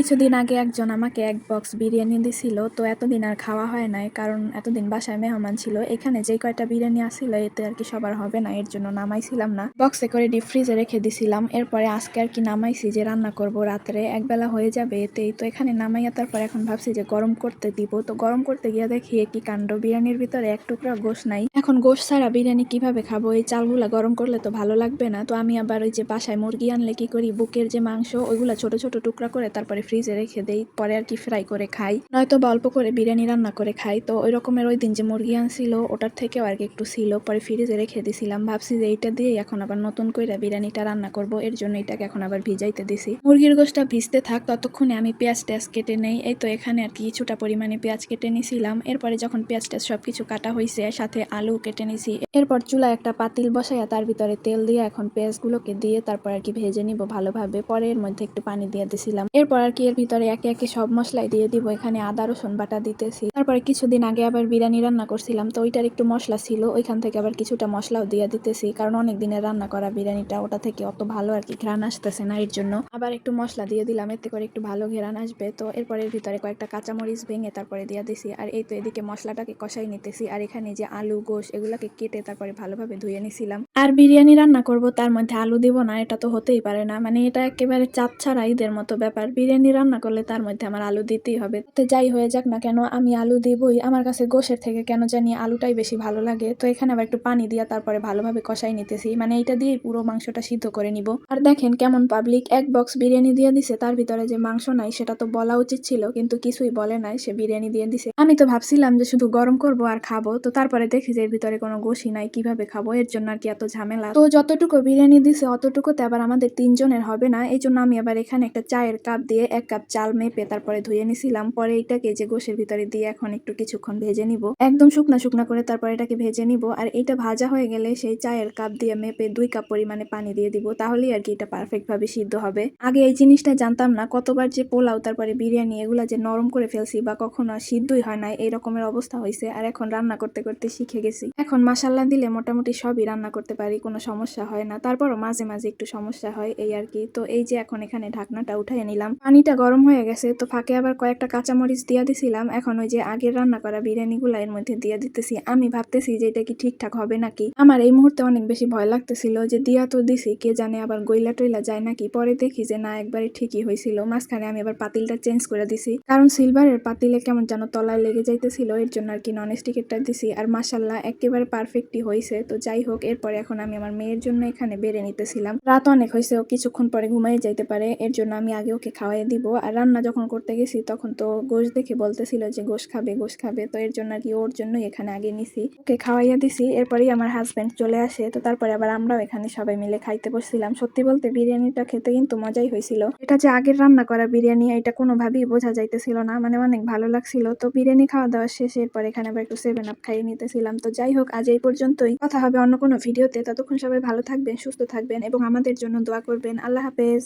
কিছুদিন আগে একজন আমাকে এক বক্স বিরিয়ানি দিছিল, তো এতদিন আর খাওয়া হয় নাই, কারণ এতদিন বাসায় মেহমান ছিল। এখানে যে কয়টা বিরিয়ানি আসছিল এতে আর কি সবার হবে না, এর জন্য নামাইছিলাম না। বক্সে করে ডিপ ফ্রিজে রেখে দিছিলাম, এরপরে আজকে আর কি নামাইছি যে রান্না করব রাত্রে, একবেলা হয়ে যাবে এতেই। তো এখানে নামাইয়া তারপর এখন ভাবছি যে গরম করতে দিব। তো গরম করতে গিয়ে দেখি কি কাণ্ড, বিরিয়ানির ভিতরে এক টুকরা গোশ নাই। এখন গোশ ছাড়া বিরিয়ানি কীভাবে খাব? এই চালগুলা গরম করলে তো ভালো লাগবে না। তো আমি আবার ওই যে বাসায় মুরগি আনলে কি করি? বুকের যে মাংস, ওইগুলা ছোট ছোট টুকরা করে তারপরে ফ্রিজে রেখে দেই, পরে আর কি ফ্রাই করে খাই। নয়তো বা অল্প করে বিরিয়ানি রান্না করে খাই। তো ওই রকমের ওই দিন যে মুরগি আনছিল, ওটার থেকেও আর কি একটু ছিল। পরে ফ্রিজে রেখে দিছিলাম। ভাবছি যে এইটা দিয়ে এখন আবার নতুন করে বিরিয়ানিটা রান্না করব। এর জন্য এটাকে এখন আবার ভিজাইতে দিছি। মুরগির গোষ্ঠটা ভিজতে থাক, ততক্ষণে আমি পেঁয়াজ টেয়াজ কেটে নেই। এই তো এখানে আর কি কিছুটা পরিমাণে পেঁয়াজ কেটে নিছিলাম। এরপরে যখন পেঁয়াজ টেয়াজ সবকিছু কাটা হয়েছে সাথে আলু কেটে নিছি। এরপর চুলায় একটা পাতিল বসাইয়া তার ভিতরে তেল দিয়ে এখন পেঁয়াজগুলোকে দিয়ে তারপর আর কি ভেজে নিব ভালোভাবে। পরে এর মধ্যে একটু পানি দিয়ে দিছিলাম। এরপর আর এর ভিতরে একে একে সব মশলাই দিয়ে দিব? এখানে আদা, রসুন বাটা দিতেছি। তারপরে কিছুদিন আগে আবার বিরিয়ানি রান্না করছিলাম, তো ওইটার একটু মশলা ছিল। ওইখান থেকে আবার কিছুটা মশলাও দিয়ে দিতেছি, কারণ অনেক দিনের রান্না করা বিরিয়ানিটা ওটা থেকে অত ভালো আর কি ঘ্রাণ আসতেছে না এর জন্য। আবার একটু মশলা দিয়ে দিলাম, এতে করে একটু ভালো ঘেরান আসবে। তো এরপরে এর ভিতরে কয়েকটা কাঁচামরিচ ভেঙে তারপরে দিয়ে দিছি। আর এই তো এদিকে মশলাটাকে কষাই নিতেছি, আর এখানে যে আলু, গোশ, এগুলাকে কেটে তারপরে ভালোভাবে ধুয়ে নিছিলাম। আর বিরিয়ানি রান্না করব, তার মধ্যে আলু দিব না, এটা তো হতেই পারে না। মানে এটা একেবারে চাপ ছাড়া ঈদের মতো ব্যাপার। বিরিয়ানি রান্না করলে তার মধ্যে আমার আলু দিতেই হবে। তো যাই হয়ে যাক না কেন, আমি আলু দিবই। আমার কাছে গোশের থেকে কেন জানি আলুটাই বেশি ভালো লাগে। তো এখানে আবার একটু পানি দিয়া তারপরে ভালোভাবে কষাই নিতেছি। মানে এটা দিয়ে পুরো মাংসটা সিদ্ধ করে নিব। আর দেখেন কেমন পাবলিক এক বক্স বিরিয়ানি দিয়ে দিছে। তার ভিতরে যে মাংস নাই, সেটা তো বলা উচিত ছিল, কিন্তু কিছুই বলে নাই, সে বিরিয়ানি দিয়ে দিছে। আমি তো ভাবছিলাম যে শুধু গরম করব আর খাব। তো তারপরে দেখি যে এর ভিতরে কোনো গোশি নাই, কীভাবে খাব? এর জন্য আর কি এত ঝামেলা। তো যতটুকু বিরিয়ানি দিছে, অতটুকুতে আবার আমাদের তিনজনের হবে না। এই জন্য আমি আবার এখানে একটা চায়ের কাপ দিয়ে এক কাপ চাল মেপে তারপরে ধুয়ে নিছিলাম। পরে এটাকে যে গোশের ভিতরে দিয়ে এখন একটু কিছুক্ষণ ভেজে নিব। একদম শুকনা শুকনা করে তারপরে এটাকে ভেজে নিব। আর এটা ভাজা হয়ে গেলে সেই চায়ের কাপ দিয়ে মেপে দুই কাপ পরিমাণে পানি দিয়ে দিব। তাহলেই আর কি এটা পারফেক্ট ভাবে সিদ্ধ হবে। আগে এই জিনিসটা জানতাম না, কতবার যে পোলাও, তারপরে বিরিয়ানি এগুলা যে নরম করে ফেলছি বা কখনো সিদ্ধই হয় না এই রকমের অবস্থা হয়েছে আর এখন রান্না করতে করতে শিখে গেছি। এখন মাসাল্লা দিলে মোটামুটি সবই রান্না করতে পারি, কোনো সমস্যা হয় না। তারপরও মাঝে মাঝে একটু সমস্যা হয়, এই আর কি। তো এই যে এখন এখানে ঢাকনাটা উঠাই নিলাম। পানিটা গরম হয়ে গেছে, তো ফাঁকে আবার কয়েকটা কাঁচামরিচ দিয়ে দিছিলাম। এখন ওই যে আগের রান্না করা বিরিয়ানি গুলা এর মধ্যে দিয়ে দিতেছি। আমি ভাবতেছি যে এটা কি ঠিকঠাক হবে নাকি? আমার এই মুহূর্তে অনেক বেশি ভয় লাগতেছিল যে দিয়া তো দিছি, কে জানে আবার গইলা টইলা যায় নাকি? পরে দেখি যে না, একবারে ঠিকই হয়েছিল মাঝখানে আমি আবার পাতিলটা চেঞ্জ করে দিছি। কারণ সিলভারের পাতিলে কেমন যেন তলায় লেগে যাইতেছিল, এর জন্য আর কি নন স্টিকেরটা দিছি। আর মাসাল্লাহ একেবারে পারফেক্টই হয়েছে তো যাই হোক, এরপরে এখন আমি আমার মেয়ের জন্য এখানে বেড়ে নিতেছিলাম। রাত অনেক হয়েছে ও কিছুক্ষণ পরে ঘুমাই যাইতে পারে। এর জন্য আমি আগে ওকে খাওয়াই দিব। আর রান্না যখন করতে গেছি, তখন তো গোশ দেখে বলতেছিল যে, গোশ খাবে গোশ খাবে। তো এর জন্য আর কি ওর জন্য এখানে আগে নিছি। ওকে খাওয়াইয়া দিছি। এরপরেই আমার হাজবেন্ড চলে আসে। তো তারপরে আবার আমরাও এখানে সবাই মিলে খাইতে বসছিলাম। সত্যি বলতে বিরিয়ানিটা খেতে কিন্তু মজাই হয়েছিল। এটা যে আগের রান্না করা বিরিয়ানি, এটা কোনোভাবেই বোঝা যাইতেছিল না। মানে অনেক ভালো লাগছিল। তো বিরিয়ানি খাওয়া দাওয়া শেষে এরপর এখানে আবার একটু সেভেন আপ খাইয়ে নিতেছিলাম। তো যাই হোক, আজ এই পর্যন্তই। কথা হবে অন্য কোনো ভিডিওতে ততক্ষণ সবাই ভালো থাকবেন, সুস্থ থাকবেন এবং আমাদের জন্য দোয়া করবেন। আল্লাহ হাফেজ।